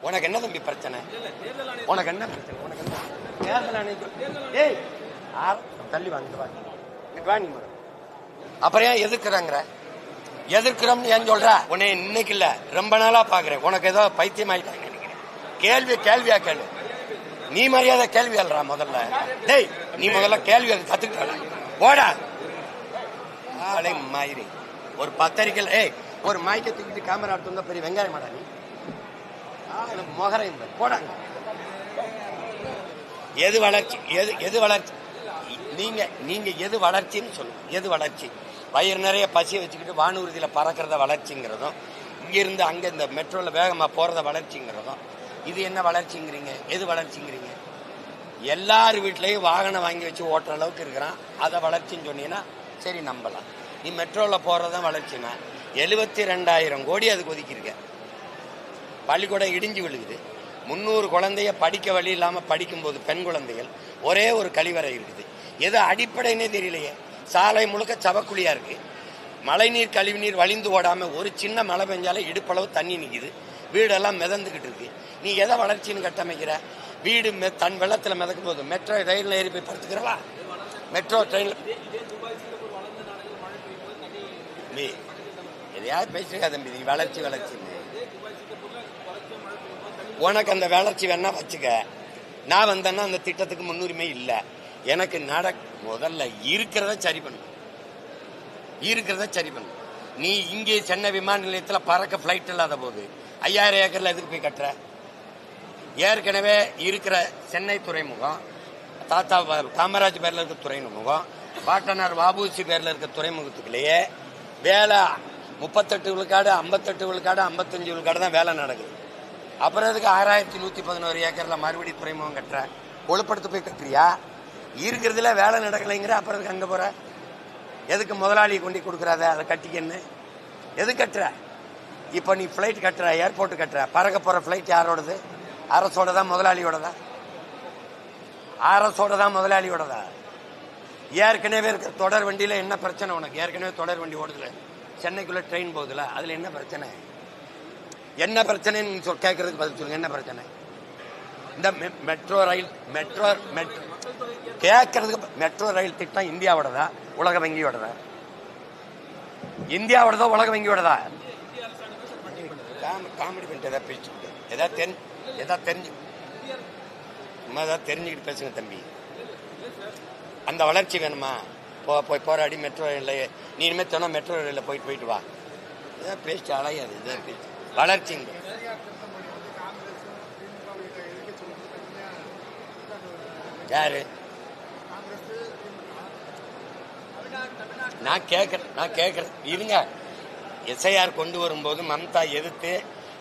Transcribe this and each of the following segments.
உனக்கு என்ன தம்பி பிரச்சனை? உனக்கு என்ன பிரச்சனை? உனக்கு என்ன? தேர்தல் ஆணையம் ஏய் ஆ- தள்ளி வாங்க வா. நீ. அப்புறம் ஏன் எதிர்க்கிறாங்கிற? எதிர்க்கிறோம்னு ஏன் சொல்ற? உன்னை இன்னைக்கு இல்ல ரொம்ப நாளா பாக்குறேன். உனக்கு ஏதோ பைத்தியம் ஆயிட்டாங்க கேள்வி கேள்வியா கேளு. நீ மரியாதை கேள்வி எழுறா முதல்ல. டேய் நீ முதல்ல கேள்வி எழுது கத்துக்கிட்ட ஓடா ஆளை மயிரி. ஒரு பத்தரிக்கையில் ஏய் ஒரு மைக்கை தூக்கிட்டு கேமரா எடுத்து வந்தா பெரிய வெங்காயம் மாடா நீ. ஆளு போடாங்க. எது வளர்ச்சி? எது எது வளர்ச்சி? நீங்க நீங்க எது வளர்ச்சின்னு சொல்லுங்க. எது வளர்ச்சி? வயிறு நிறைய பசியை வச்சுக்கிட்டு வானூர்தியில பறக்கிறத வளர்ச்சிங்கிறதும் இங்கிருந்து அங்கே அங்க இந்த மெட்ரோல வேகமா போறத வளர்ச்சிங்கிறதும் இது என்ன வளர்ச்சிங்கிறீங்க? எது வளர்ச்சிங்கிறீங்க? எல்லார் வீட்லேயும் வாகனம் வாங்கி வச்சு ஓட்டுற அளவுக்கு இருக்கிறான். அதை வளர்ச்சின்னு சொன்னீங்கன்னா சரி நம்பலாம். நீ மெட்ரோவில் போகிறதான் வளர்ச்சினா எழுபத்தி ரெண்டாயிரம் கோடி அதுக்கு ஒதுக்கியிருக்கேன் பள்ளிக்கூடம் இடிஞ்சு விழுகுது. முந்நூறு குழந்தைய படிக்க வழி இல்லாம படிக்கும்போது பெண் குழந்தைகள் ஒரே ஒரு கழிவறை இருக்குது. எது அடிப்படைன்னே தெரியலையே. சாலை முழுக்க சவக்குழியா இருக்கு. மழைநீர் கழிவுநீர் வழிந்து ஓடாம ஒரு சின்ன மழை பெஞ்சாலே இடுப்பளவு தண்ணி நிற்கிது வீடெல்லாம் மிதந்துகிட்டு இருக்கு. நீ எதை வளர்ச்சின்னு கட்டமைக்கிற? வீடு தன் வெள்ளத்தில் மிதக்கும் போது மெட்ரோ ரயிலில் ஏறி போய் படுத்துக்கிறவா? மெட்ரோ ட்ரெயின் எதையாவது பேசுறீங்க தம்பி? நீ வளர்ச்சி உனக்கு அந்த வளர்ச்சி வேணா வச்சுக்க. நான் வந்தேன்னா அந்த திட்டத்துக்கு முன்னுரிமை இல்லை. எனக்கு நட முதல்ல இருக்கிறத சரி பண்ணு. இருக்கிறத சரி பண்ணு. நீ இங்கே சென்னை விமான நிலையத்தில் பறக்க ஃப்ளைட் இல்லாத போது ஐயாயிரம் ஏக்கரில் எதுக்கு போய் கட்டுற? ஏற்கனவே இருக்கிற சென்னை துறைமுகம் தாத்தா காமராஜ் பேரில் இருக்க துறைமுகம் பாட்டனார் வாபூசி பேரில் இருக்க துறைமுகத்துக்குள்ளேயே வேலை. முப்பத்தெட்டு விழுக்காடு ஐம்பத்தெட்டு விழுக்காடு ஐம்பத்தஞ்சு விழுக்காடு தான் வேலை நடக்குது. அப்புறம் அதுக்கு ஆறாயிரத்தி நூத்தி பதினோரு ஏக்கர்ல மறுபடி துறைமுகம் கட்டுற? கொழுப்படுத்து போய் கட்டுறியா? இருக்கிறதுல வேலை நடக்கலைங்கிற அப்புறம் அதுக்கு அங்க போற? எதுக்கு முதலாளியை கொண்டு கொடுக்குறாத? அதை கட்டிக்கன்னு. எது கட்டுற? இப்போ நீ ஃப்ளைட் கட்டுற ஏர்போர்ட் கட்டுற. பறக்க போற ஃப்ளைட் யாரோடது? அரசோட தான் முதலாளியோடதா? அரசோட தான் முதலாளியோடதா? ஏற்கனவே இருக்க தொடர் வண்டியில என்ன பிரச்சனை உனக்கு? ஏற்கனவே தொடர் வண்டி ஓடுதுல. சென்னைக்குள்ள ட்ரெயின் போகுதுல. அதுல என்ன பிரச்சனை? என்ன பிரச்சனைன்னு சொல் கேட்கறதுக்கு பதில் சொல்லுங்க என்ன பிரச்சனை? இந்த மெட்ரோ ரயில் மெட்ரோ மெட்ரோ கேட்கறதுக்கு மெட்ரோ ரயில் திட்டம் இந்தியாவோடதா உலக வங்கியோடதா? இந்தியாவோடதா உலக வங்கியோடதா? தான் காமெடி பண்ணிட்டு எதாவது பேசிட்டு ஏதாவது தெரிஞ்சு ஏதாவது தெரிஞ்சு நம்ம ஏதாவது தெரிஞ்சுக்கிட்டு பேசுங்க தம்பி. அந்த வளர்ச்சி வேணுமா? போ போய் போராடி மெட்ரோ ரயிலில் நீ இனிமேல் சொன்னால் மெட்ரோ ரயிலில் போயிட்டு போயிட்டு வா. ஏதாவது பேசிட்டு அலையாது இதான் பேச்சு வளர்ச்சி யாரு? நான் கேட்கறேன் நான் கேட்கறேன். இருங்க. எஸ்ஐஆர் கொண்டு வரும்போது மம்தா எதிர்த்து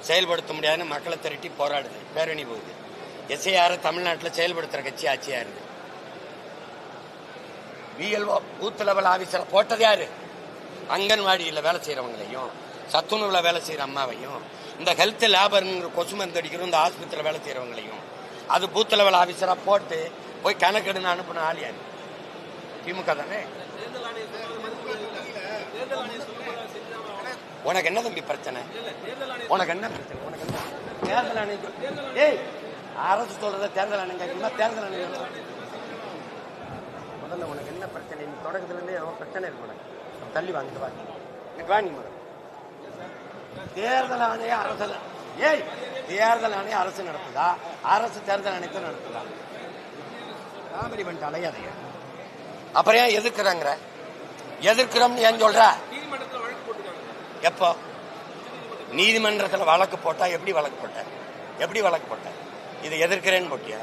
செயல்படுத்த முடியாதுன்னு மக்களை திரட்டி போராடுது. பேரணி போகுது. எஸ்ஐஆர் தமிழ்நாட்டில் செயல்படுத்துற கட்சி ஆட்சியா இருக்கு பிஎல்ஓ பூத் லெவல் ஆபீசர் போட்டது யாரு? அங்கன்வாடியில் வேலை செய்யறவங்களையும் சத்துணவுல வேலை செய்யற அம்மாவையும் இந்த ஹெல்த் லேபருங்கிற கொசு மருந்து அடிக்கிற இந்த ஆஸ்பத்திரியில் வேலை செய்யறவங்களையும். அது பூத் லெவல் ஆபீசரா போட்டு போய் கணக்கெடுன்னு அனுப்பின ஆள் திமுக தானே? உனக்கு என்ன தம்பி பிரச்சனை? உனக்கு என்ன பிரச்சனை? உனக்கு என்ன? தேர்தல் ஆணையம் ஏய் அரசு சொல்றத தேர்தல் ஆணையம் கேட்கணுமா தேர்தல் ஆணையம் முதல்ல உனக்கு என்ன பிரச்சனை நீ தொடக்கத்துல இருந்தே ஏதோ பிரச்சனை இருக்கு உனக்கு. தள்ளி வாங்கிட்டு வாங்க இங்கிட்டு வா நீ முதல்ல. தேர்தல் ஆணையம் அரசு ஏய் தேர்தல் ஆணையம் அரசு நடத்துதா? அரசு தேர்தல் ஆணையத்தை நடத்துதா? காமெடி பண்ணிட்டு அலையாதைய அப்புறம் ஏன் எதிர்க்கிறாங்கிற? எதிர்க்கிறோம்னு ஏன் சொல்ற? எப்போ? நீதிமன்றத்தில் வழக்கு போட்டா எப்படி வழக்கு போட்ட? எப்படி வழக்கு போட்ட? இதை எதிர்க்கிறேன்னு போட்டியா?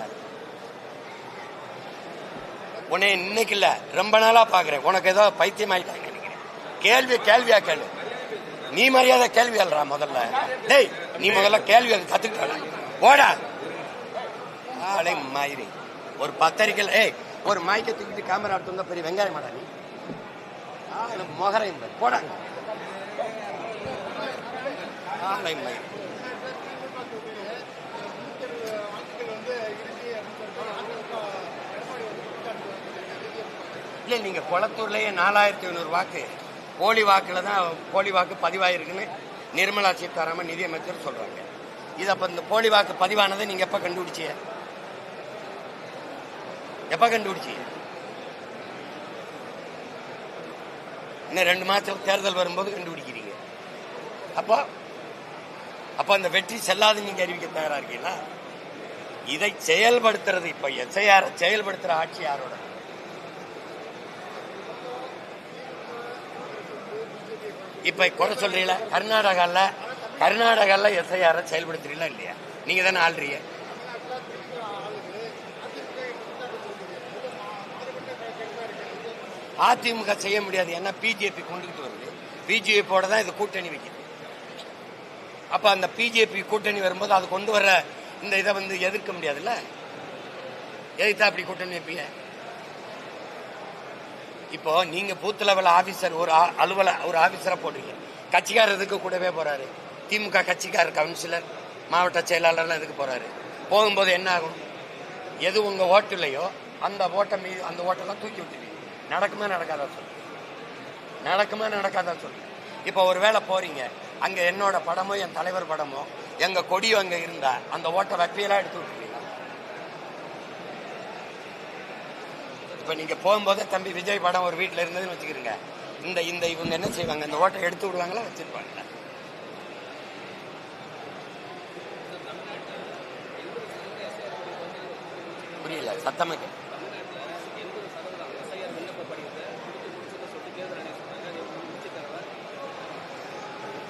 உன்னை இன்னைக்கு இல்ல ரொம்ப நாளா பாக்குறேன். உனக்கு ஏதோ பைத்தியம் ஆயிட்டாங்க நினைக்கிறேன். கேள்வி கேள்வியா கேள்வி நீ மரியாதை கேள்வி எழுறா முதல்ல. டேய் நீ முதல்ல கேள்வி எழுத கத்துக்கிட்ட ஓடா ஆளை மாயிரி. ஒரு பத்தரிக்கையில் ஏய் ஒரு மாய்க்க தூக்கிட்டு கேமரா எடுத்து வந்தா பெரிய வெங்காயம் மாடா நீ. ஆளு மொகரையும் பாரு. போடாங்க ஆளை மயிரி. இல்லை நீங்க குளத்தூர்லயே நாலாயிரத்தி ஐநூறு வாக்கு. போலி வாக்கில் தான் போலி வாக்கு பதிவாயிருக்குன்னு நிர்மலா சீதாராமன் நிதியமைச்சர் சொல்றாங்க. இது அப்ப இந்த போலி வாக்கு பதிவானதை நீங்க எப்ப கண்டுபிடிச்சீங்க? எப்ப கண்டுபிடிச்சீங்க? இன்னும் ரெண்டு மாசத்துல தேர்தல் வரும்போது கண்டுபிடிக்கிறீங்க. அப்போ அப்ப அந்த வெற்றி செல்லாது நீங்க அறிவிக்க தயாரா இருக்கீங்களா? இதை செயல்படுத்துறது இப்ப எஸ்ஐஆர் செயல்படுத்துற ஆட்சி யாரோட? இப்ப குறை சொல்றீங்களா? கர்நாடகால கர்நாடகால எஸ்ஐஆர் செயல்படுத்துறீங்களா இல்லையா? நீங்க தானே ஆள்றீங்க. அதிமுக செய்ய முடியாது. ஏன்னா பிஜேபி கொண்டுகிட்டு வருது. பிஜேபியோட தான் இது கூட்டணி வைக்கிறது அப்ப அந்த பிஜேபி கூட்டணி வரும்போது அது கொண்டு வர இந்த இதை வந்து எதிர்க்க முடியாதுல்ல? எதிர்த்தா அப்படி கூட்டணி வைப்பீங்க? இப்போ நீங்க பூத் லெவல் ஆபீசர் ஒரு ஆ- அலுவல ஒரு ஆபீசரா போடுறீங்க. கட்சிக்காரர் இதுக்கு கூடவே போறாரு? திமுக கட்சிக்காரர் கவுன்சிலர் மாவட்ட செயலாளர்லாம் இதுக்கு போறாரு? போகும்போது என்ன ஆகும்? எது உங்க ஓட்டுலையோ அந்த ஓட்டை மீது அந்த ஓட்டெல்லாம் தூக்கி விட்டுருவீங்க. நடக்குமா நடக்காதா சொல்லு. நடக்குமா நடக்காதா சொல்லு. இப்போ ஒரு வேளை போறீங்க அங்க என்னோட படமோ என் தலைவர் படமோ எங்க கொடியோ அங்க இருந்தா அந்த ஓட்டை வெப்பையெல்லாம் எடுத்து விட்டுருவீங்க இப்ப நீங்க போகும்போது தம்பி விஜய் படம் ஒரு வீட்டில் இருந்ததுன்னு வச்சுக்கிறீங்க. இந்த இந்த இவங்க என்ன செய்வாங்க? இந்த ஓட்டை எடுத்து விடுவாங்களா வச்சிருப்பாங்க புரியல சத்தமாக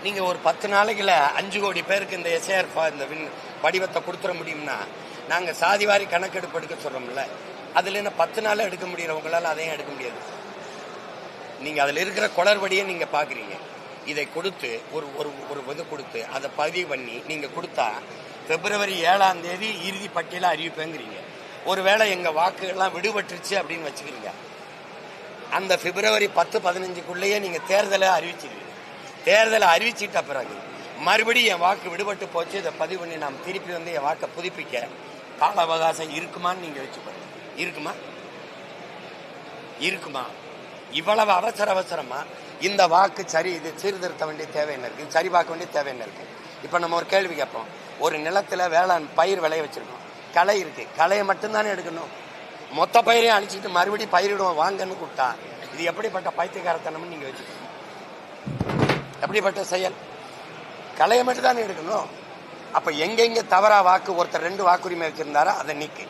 நீங்க ஒரு பத்து நாளைக்குல அஞ்சு கோடி பேருக்கு இந்த எஸ்ஏஆர் இந்த வின் படிவத்தை கொடுத்துட முடியும்னா நாங்க சாதிவாரி கணக்கெடுப்பு எடுக்க சொல்றோம்ல. அதுல என்ன பத்து நாள் எடுக்க முடியறவங்களால அதையும் எடுக்க முடியாது. நீங்க அதுல இருக்கிற குளறுபடியை நீங்க பாக்குறீங்க. இதை கொடுத்து ஒரு ஒரு ஒரு இது கொடுத்து அதை பதிவு பண்ணி நீங்க கொடுத்தா பிப்ரவரி ஏழாம் தேதி இறுதி பட்டியல அறிவிப்பேங்கிறீங்க. ஒருவேளை எங்க வாக்குகள்லாம் விடுபட்டுருச்சு அப்படின்னு வச்சுக்கிறீங்க. அந்த பிப்ரவரி பத்து பதினஞ்சுக்குள்ளேயே நீங்க தேர்தலை அறிவிச்சிருவீங்க தேர்தலை அறிவிச்சிட்ட பிறகு மறுபடியும் என் வாக்கு விடுபட்டு போச்சு இதை பதிவு பண்ணி நாம் திருப்பி வந்து என் வாக்கை புதுப்பிக்க கால அவகாசம் இருக்குமான்னு நீங்க வச்சுக்கோங்க இருக்குமா? இருக்குமா? இவ்வளவு அவசர அவசரமா இந்த வாக்கு சரி இது சீர்திருத்த வேண்டிய தேவை என்ன இருக்கு? சரி பார்க்க வேண்டிய தேவை என்ன இருக்கு? இப்ப நம்ம ஒரு கேள்வி கேட்போம். ஒரு நிலத்துல வேளாண் பயிர் விளைய வச்சிருக்கோம். களை இருக்கு. களையை மட்டும்தானே எடுக்கணும். மொத்த பயிரையும் அழிச்சிட்டு மறுபடியும் பயிரிடுவோம் வாங்கன்னு கூப்பிட்டா இது எப்படிப்பட்ட பைத்தியக்காரத்தனம்னு நீங்க வச்சுக்கோங்க எப்படிப்பட்ட செயல்? களையை மட்டும்தானே எடுக்கணும். அப்ப எங்கெங்க தவறா வாக்கு ஒருத்தர் ரெண்டு வாக்குரிமை வச்சிருந்தாரா அதை நீக்கு.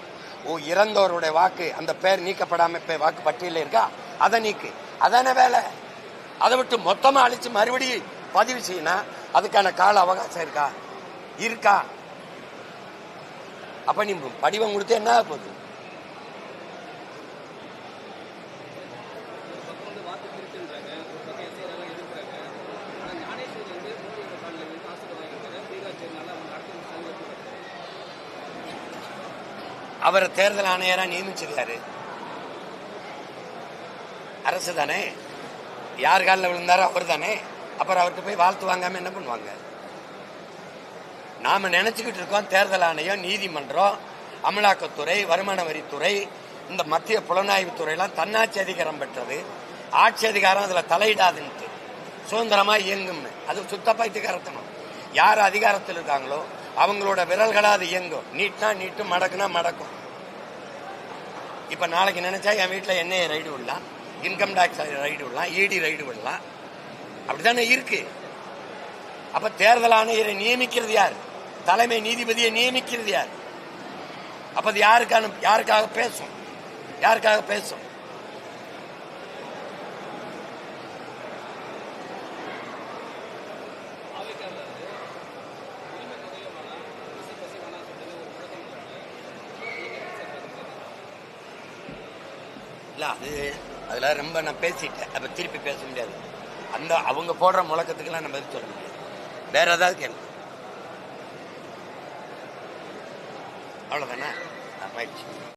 இறந்தவருடைய வாக்கு அந்த பேர் நீக்கப்படாம இப்ப வாக்கு பட்டியலில் இருக்கா? அதை நீக்கு. அதான வேலை? அதை விட்டு மொத்தமா அழிச்சு மறுபடியும் பதிவு செய்யணும் அதுக்கான கால அவகாசம் இருக்கா? இருக்கா. அப்ப நீ படிவம் கொடுத்து என்ன போகுது? அவரை தேர்தல் ஆணையராக நியமிச்சிருக்காரு. அரசு தானே? யார் காலில் விழுந்தாரோ அவர் தானே? அப்புறம் அவர்கிட்ட போய் வாழ்த்து வாங்காம என்ன பண்ணுவாங்க? நாம நினைச்சுக்கிட்டு இருக்கோம் தேர்தல் ஆணையம் நீதிமன்றம் அமலாக்கத்துறை வருமான வரித்துறை இந்த மத்திய புலனாய்வு துறையெல்லாம் தன்னாட்சி அதிகாரம் பெற்றது. ஆட்சி அதிகாரம் அதுல தலையிடாதுன்ட்டு. சுதந்திரமா இயங்கும்னு. அது சுத்த பைத்தியகாரத்தனம் யார் அதிகாரத்தில் இருக்காங்களோ அவங்களோட விரல்களா அது இயங்கும். நீட்னா நீட்டு மடக்குனா மடக்கும். இப்ப நாளைக்கு நினைச்சா என் வீட்டுல என்ஐஏ ரைடு விடலாம். இன்கம் டாக்ஸ் ரைடு விடலாம். இடி ரைடு விடலாம். அப்படித்தானே இருக்கு. அப்ப தேர்தல் ஆணையரை நியமிக்கிறது யார்? தலைமை நீதிபதியை நியமிக்கிறது யார்? அப்ப அது யாருக்கான யாருக்காக பேசும்? யாருக்காக பேசும்? இல்ல அது அதுல ரொம்ப நான் பேசிட்டேன். அப்ப திருப்பி பேச முடியாது. அந்த அவங்க போடுற முழக்கத்துக்கெல்லாம் நம்ம பதில் சொல்ல முடியாது. வேற ஏதாவது கேள்வி அவ்வளோதானே மகிழ்ச்சி